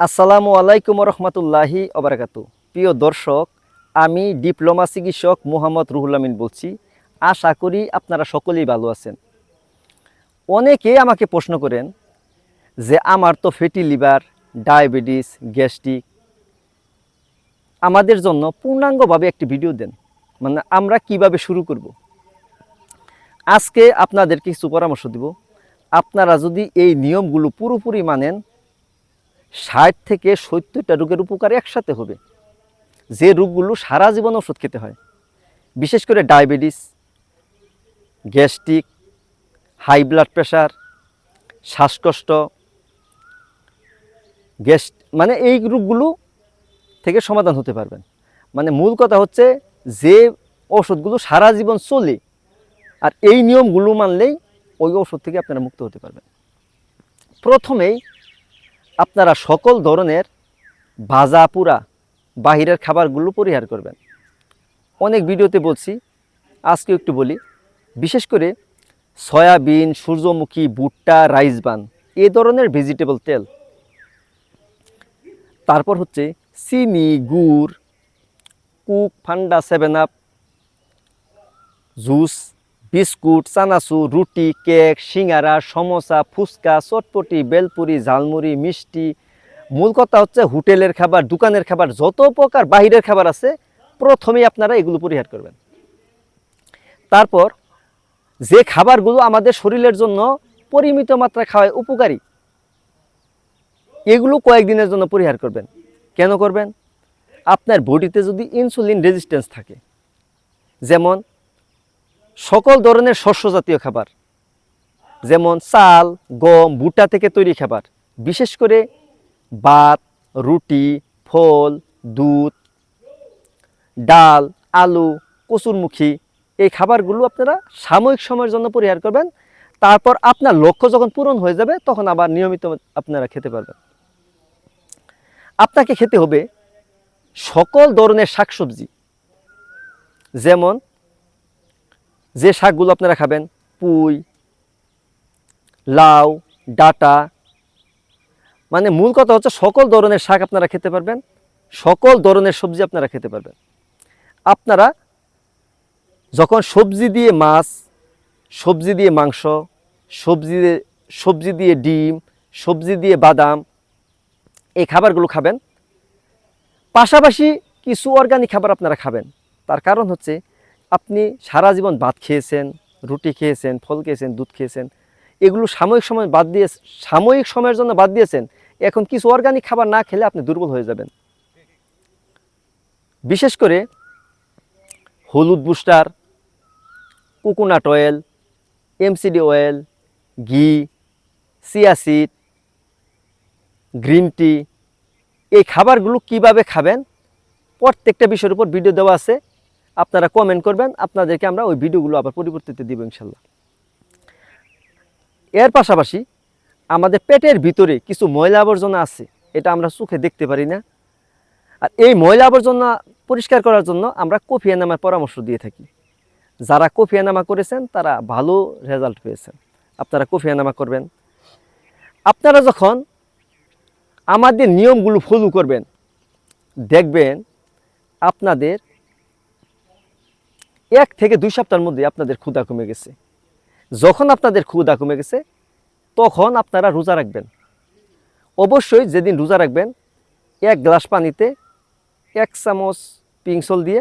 আসসালামু আলাইকুম রহমতুল্লাহি অবরাকাতু। প্রিয় দর্শক, আমি ডিপ্লোমা চিকিৎসক মোহাম্মদ রুহুল আমিন বলছি। আশা করি আপনারা সকলেই ভালো আছেন। অনেকে আমাকে প্রশ্ন করেন যে, আমার তো ফ্যাটি লিভার, ডায়াবেটিস, গ্যাস্ট্রিক। আমাদের জন্য পূর্ণাঙ্গভাবে একটি ভিডিও দেন। মানে আমরা কীভাবে শুরু করব? আজকে আপনাদের কিছু পরামর্শ দিব। আপনারা যদি এই নিয়মগুলো পুরোপুরি মানেন ষাট থেকে সত্তরটা রোগের উপকার একসাথে হবে। যে রোগগুলো সারা জীবন ওষুধ খেতে হয়, বিশেষ করে diabetes, gastric, high blood pressure শ্বাসকষ্ট গ্যাস মানে এই রোগগুলো থেকে সমাধান হতে পারবেন। মানে মূল কথা হচ্ছে যে ওষুধগুলো সারা জীবন চলে, আর এই নিয়মগুলো মানলেই ওই ওষুধ থেকে আপনারা মুক্ত হতে পারবেন। প্রথমেই আপনারা সকল ধরনের ভাজা পুরা বাহিরের খাবারগুলো পরিহার করবেন। অনেক ভিডিওতে বলছি আজকে একটু বলি। বিশেষ করে সয়াবিন, সূর্যমুখী, ভুট্টা, রাইস বান, এ ধরনের ভেজিটেবল তেল। তারপর হচ্ছে চিনি, গুড়, Coke, Fanta, seven up, juice biscuit, চানাচুর, রুটি, কেক, সিঙ্গারা, সমোসা, ফুচকা, চটপটি, বেলপুরি, ঝালমুড়ি, মিষ্টি। মূল কথা হচ্ছে হোটেলের খাবার, দোকানের খাবার, যত প্রকার বাহিরের খাবার আছে, প্রথমেই আপনারা এগুলো পরিহার করবেন। তারপর, যে খাবারগুলো আমাদের শরীরের জন্য পরিমিত মাত্রা খাওয়ায় উপকারী, এগুলো কয়েকদিনের জন্য পরিহার করবেন। কেন করবেন? আপনার বডিতে যদি ইনসুলিন রেজিস্ট্যান্স থাকে, যেমন সকল ধরনের শস্য জাতীয় খাবার, যেমন চাল, গম, ভুট্টা থেকে তৈরি খাবার, বিশেষ করে ভাত, রুটি, ফল, দুধ, ডাল, আলু, কচুরমুখী, এই খাবারগুলো আপনারা সাময়িক সময়ের জন্য পরিহার করবেন। তারপর আপনার লক্ষ্য যখন পূরণ হয়ে যাবে, তখন আবার নিয়মিত আপনারা খেতে পারবেন। আপনাকে খেতে হবে সকল ধরনের শাকসবজি, যেমন যে শাকগুলো আপনারা খাবেন, পুঁই, লাউ, ডাটা মানে মূল কথা হচ্ছে সকল ধরনের শাক আপনারা খেতে পারবেন, সকল ধরনের সবজি আপনারা খেতে পারবেন। আপনারা যখন সবজি দিয়ে মাছ, সবজি দিয়ে মাংস, সবজি সবজি দিয়ে ডিম, সবজি দিয়ে বাদাম এই খাবারগুলো খাবেন, পাশাপাশি কিছু অর্গানিক খাবার আপনারা খাবেন। তার কারণ হচ্ছে আপনি সারা জীবন ভাত খেয়েছেন, রুটি খেয়েছেন, ফল খেয়েছেন, দুধ খেয়েছেন, এগুলো সাময়িক সময় বাদ দিয়ে, সাময়িক সময়ের জন্য বাদ দিয়েছেন, এখন কিছু অর্গানিক খাবার না খেলে আপনি দুর্বল হয়ে যাবেন। বিশেষ করে হলুদ booster, coconut oil, MCT oil, ঘি সিয়াসিড গ্রিন টি, এই খাবারগুলো কীভাবে খাবেন? প্রত্যেকটা বিষয়ের উপর ভিডিও দেওয়া আছে। আপনারা কমেন্ট করবেন, আপনাদেরকে আমরা ওই ভিডিওগুলো আবার পরিবর্তিতে দিব ইনশাল্লাহ। এর পাশাপাশি আমাদের পেটের ভিতরে কিছু ময়লা আবর্জনা আছে, এটা আমরা চোখে দেখতে পারি না। আর এই ময়লা আবর্জনা পরিষ্কার করার জন্য আমরা কফি এনামার পরামর্শ দিয়ে থাকি। যারা কফি এনামা করেছেন, তারা ভালো রেজাল্ট পেয়েছেন। আপনারা কফি এনামা করবেন। আপনারা যখন আমাদের নিয়মগুলো ফলো করবেন, দেখবেন আপনাদের এক থেকে দুই সপ্তাহের মধ্যে আপনাদের ক্ষুদা কমে গেছে। যখন আপনাদের ক্ষুদা কমে গেছে, তখন আপনারা রোজা রাখবেন। অবশ্যই যেদিন রোজা রাখবেন, এক গ্লাস পানিতে এক চামচ পিংসল দিয়ে